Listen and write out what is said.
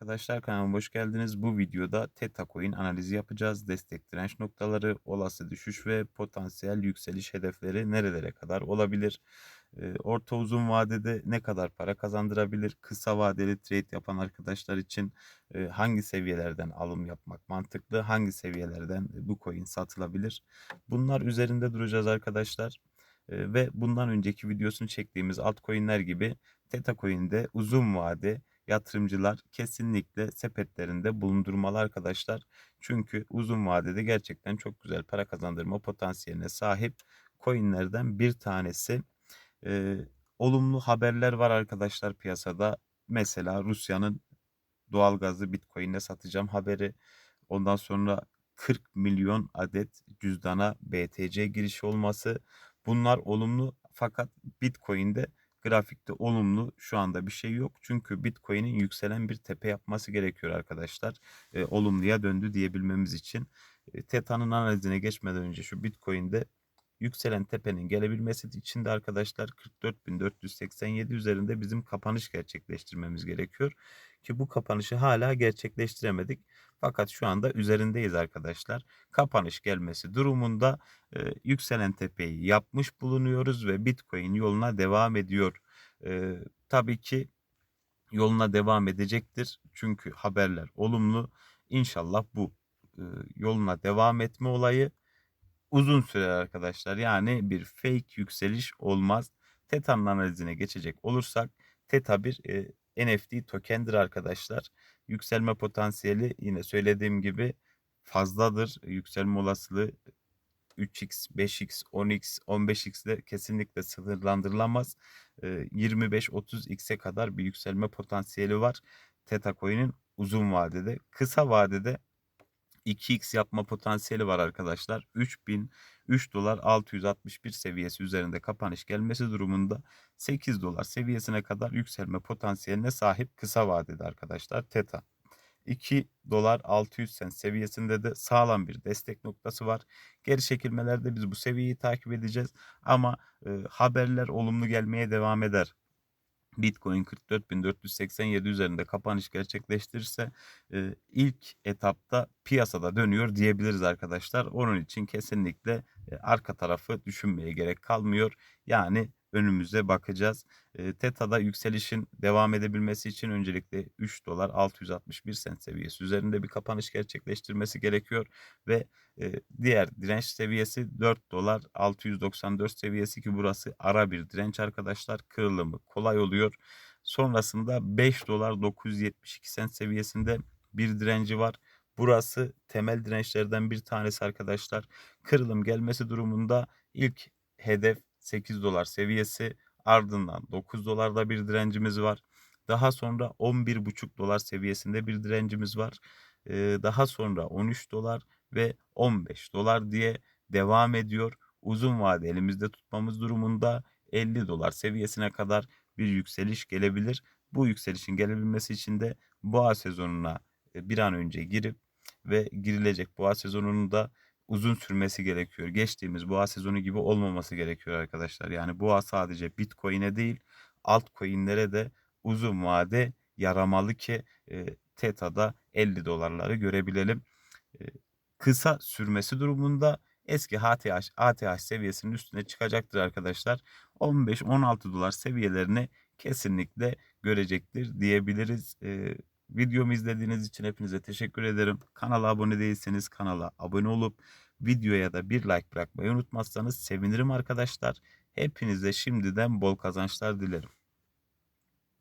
Arkadaşlar kanalıma hoş geldiniz. Bu videoda Theta Coin analizi yapacağız. Destek direnç noktaları, olası düşüş ve potansiyel yükseliş hedefleri nerelere kadar olabilir? Ee, orta uzun vadede ne kadar para kazandırabilir? Kısa vadeli trade yapan arkadaşlar için e, hangi seviyelerden alım yapmak mantıklı? Hangi seviyelerden bu coin satılabilir? Bunlar üzerinde duracağız arkadaşlar. Ee, ve bundan önceki videosunu çektiğimiz altcoin'ler gibi Theta Coin'de uzun vade yatırımcılar kesinlikle sepetlerinde bulundurmalı arkadaşlar. Çünkü uzun vadede gerçekten çok güzel para kazandırma potansiyeline sahip coinlerden bir tanesi. Ee, olumlu haberler var arkadaşlar piyasada. Mesela Rusya'nın doğalgazı Bitcoin'le satacağım haberi. Ondan sonra 40 milyon adet cüzdana BTC girişi olması. Bunlar olumlu fakat Bitcoin'de grafikte olumlu şu anda bir şey yok. Çünkü Bitcoin'in yükselen bir tepe yapması gerekiyor arkadaşlar. E, olumluya döndü diyebilmemiz için. E, Teta'nın analizine geçmeden önce şu Bitcoin'de yükselen tepenin gelebilmesi için de arkadaşlar 44.487 üzerinde bizim kapanış gerçekleştirmemiz gerekiyor. Ki bu kapanışı hala gerçekleştiremedik. Fakat şu anda üzerindeyiz arkadaşlar. Kapanış gelmesi durumunda e, yükselen tepeyi yapmış bulunuyoruz ve Bitcoin yoluna devam ediyor. E, tabii ki yoluna devam edecektir. Çünkü haberler olumlu. İnşallah bu e, yoluna devam etme olayı uzun sürer arkadaşlar. Yani bir fake yükseliş olmaz. Teta'nın analizine geçecek olursak Teta bir e, NFT tokendir arkadaşlar. Yükselme potansiyeli yine söylediğim gibi fazladır. Yükselme olasılığı 3x, 5x, 10x, 15x de kesinlikle sınırlandırılamaz. 25-30x'e kadar bir yükselme potansiyeli var. Teta Coin'in uzun vadede. Kısa vadede 2x yapma potansiyeli var arkadaşlar. 3000 3 dolar 661 seviyesi üzerinde kapanış gelmesi durumunda 8 dolar seviyesine kadar yükselme potansiyeline sahip kısa vadede arkadaşlar Teta. 2 dolar 600 sen seviyesinde de sağlam bir destek noktası var. Geri çekilmelerde biz bu seviyeyi takip edeceğiz ama e, haberler olumlu gelmeye devam eder. Bitcoin 44.487 üzerinde kapanış gerçekleştirirse e, ilk etapta piyasada dönüyor diyebiliriz arkadaşlar. Onun için kesinlikle e, arka tarafı düşünmeye gerek kalmıyor. Yani önümüze bakacağız. E, Teta'da yükselişin devam edebilmesi için öncelikle 3 dolar 661 sent seviyesi üzerinde bir kapanış gerçekleştirmesi gerekiyor ve e, diğer direnç seviyesi 4 dolar 694 seviyesi ki burası ara bir direnç arkadaşlar. Kırılımı kolay oluyor. Sonrasında 5 dolar 972 sent seviyesinde bir direnci var. Burası temel dirençlerden bir tanesi arkadaşlar. Kırılım gelmesi durumunda ilk hedef 8 dolar seviyesi ardından 9 dolarda bir direncimiz var. Daha sonra 11,5 dolar seviyesinde bir direncimiz var. Ee, daha sonra 13 dolar ve 15 dolar diye devam ediyor. Uzun vade elimizde tutmamız durumunda 50 dolar seviyesine kadar bir yükseliş gelebilir. Bu yükselişin gelebilmesi için de boğa sezonuna bir an önce girip ve girilecek boğa sezonunu da uzun sürmesi gerekiyor. Geçtiğimiz boğa sezonu gibi olmaması gerekiyor arkadaşlar. Yani boğa sadece Bitcoin'e değil altcoin'lere de uzun vade yaramalı ki e, TETA'da 50 dolarları görebilelim. E, kısa sürmesi durumunda eski HTH, ATH seviyesinin üstüne çıkacaktır arkadaşlar. 15-16 dolar seviyelerini kesinlikle görecektir diyebiliriz. E, Videomu izlediğiniz için hepinize teşekkür ederim. Kanala abone değilseniz kanala abone olup videoya da bir like bırakmayı unutmazsanız sevinirim arkadaşlar. Hepinize şimdiden bol kazançlar dilerim.